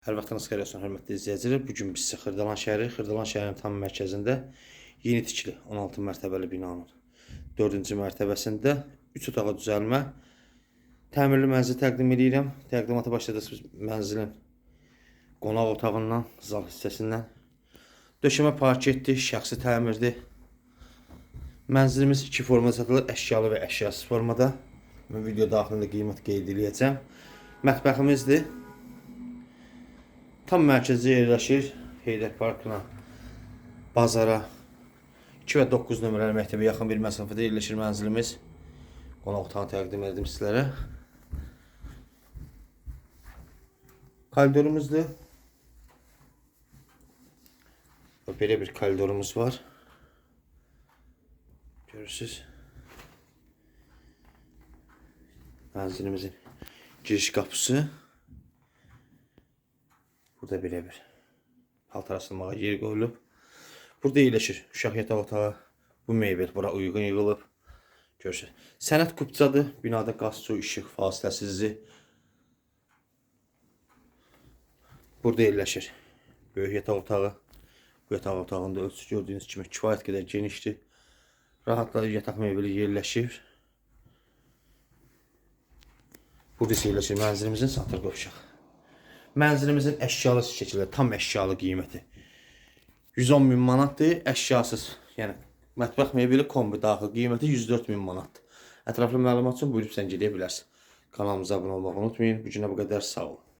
Hər vaxtınız xeyir olsun, hörmətli izləyicilər. Bu gün biz sizə Xırdalan şəhəri, Xırdalan şəhərinin tam mərkəzində yeni tikili 16 mərtəbəli binanın 4-cü mərtəbəsində 3 otağa düzəlmə təmirli mənzil təqdim edirəm. Təqdimata başladıq biz mənzilin qonaq otağından, zal hissəsindən. Döşəmə parketdir, şəxsi təmirdir. Mənzilimiz iki formada satılır, əşyalı və əşyasız formada. Mən video daxilində qiymət qeyd edəcəm. Mətbəximizdir. Tam mərkəzdə yerləşir. Heydər Parkına, bazara 2 və 9 nömrəli məktəbə yaxın bir məsafədə yerləşir mənzilimiz. Qonaq otağını təqdim edim sizlərə. Koridorumuzdur. Belə bir koridorumuz var. Görürsüz. Mənzilimizin giriş qapısı. Burada belə bir paltar asılmağa yer qoyulub. Burada yerləşir uşaq yataq otağı. Bu mebel bura uyğun yığılıb. Görürsüz. Sənət kupçadır. Binada qaz, su, işıq fasiləsizdir. Burada yerləşir böyük yataq otağı. Bu yataq otağında ölçüsü gördüyünüz kimi kifayət qədər genişdir. Rahatla yataq mebeli yerləşir. Burada isə yerləşir mənzilimizin satır qovşaq. Mənzilimizin əşyalı şəkildə tam əşyalı qiyməti 110 min manatdır, əşyasız. Yəni mətbəx mebeli kombi daxil qiyməti 104 min manatdır. Ətraflı məlumat üçün buyurub zəng edə bilərsən. Kanalımıza abunə olmağı unutmayın. Bu günə bu qədər sağ olun.